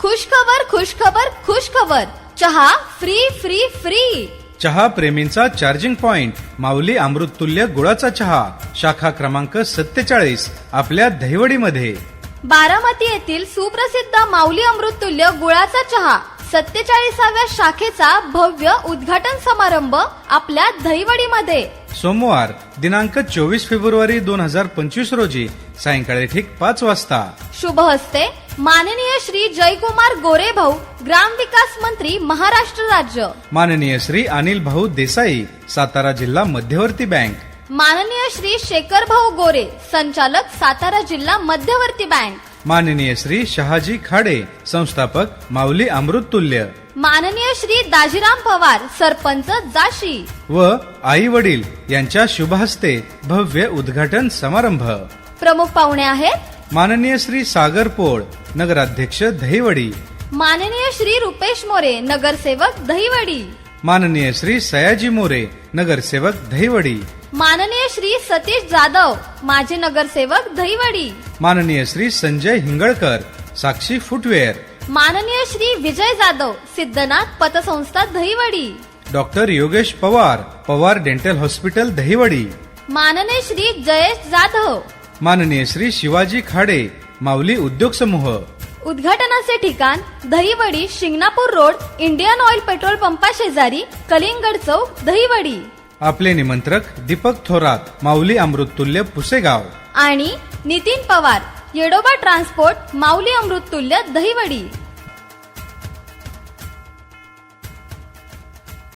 खुशखबर खुशखबर खुशखबर. चहा free free free चहा प्रेमींचा चार्जिंग पॉइंट माऊली अमृततुल्य गुळाचा चहा. शाखा क्रमांक सत्तेचाळीस. आपल्या दहिवडीमध्ये बारामती येथील सुप्रसिद्ध माऊली अमृततुल्य गुळाचा चहा. सत्तेचाळीसाव्या शाखेचा भव्य उद्घाटन समारंभ आपल्या दहिवडीमध्ये. सोमवार दिनांक चोवीस फेब्रुवारी दोन हजार पंचवीस रोजी सायंकाळी ठीक पाच वाजता. शुभ हस्ते माननीय श्री जयकुमार गोरे भाऊ ग्राम विकास मंत्री महाराष्ट्र राज्य. माननीय श्री अनिल भाऊ देसाई सातारा जिल्हा मध्यवर्ती बँक. माननीय श्री शेखर भाऊ गोरे संचालक सातारा जिल्हा मध्यवर्ती बँक. माननीय श्री शहाजी खाडे संस्थापक माऊली अमृततुल्य माननीय श्री दाजीराम पवार सरपंच जाशी. व आई वडील यांच्या शुभ हस्ते भव्य उद्घाटन समारंभ. प्रमुख पाहुणे आहेत. माननीय श्री सागर पोळ नगराध्यक्ष दहिवडी. माननीय श्री रुपेश मोरे नगरसेवक दहिवडी. माननीय श्री सयाजी मोरे नगरसेवक दहिवडी. माननीय श्री सतीश जाधव माजी नगरसेवक दहिवडी. माननीय श्री संजय हिंगळकर साक्षी फुटवेअर. माननीय श्री विजय जाधव सिद्धनाथ पतसंस्था Dahiwadi. Doctor Yogesh Pawar Pawar dental hospital Dahiwadi. माननीय श्री जयेश जाधव. माननीय श्री शिवाजी खाडे माऊली उद्योग समूह. उद्घाटनाचे ठिकाण Dahiwadi Shingnapur road Indian oil petrol पंपा शेजारी कलिंगड चौक दहिवडी. आपले निमंत्रक दीपक थोरात माऊली अमृततुल्य पुसेगाव. आणि नितीन पवार येडोबा ट्रान्सपोर्ट माऊली अमृततुल्य दहिवडी.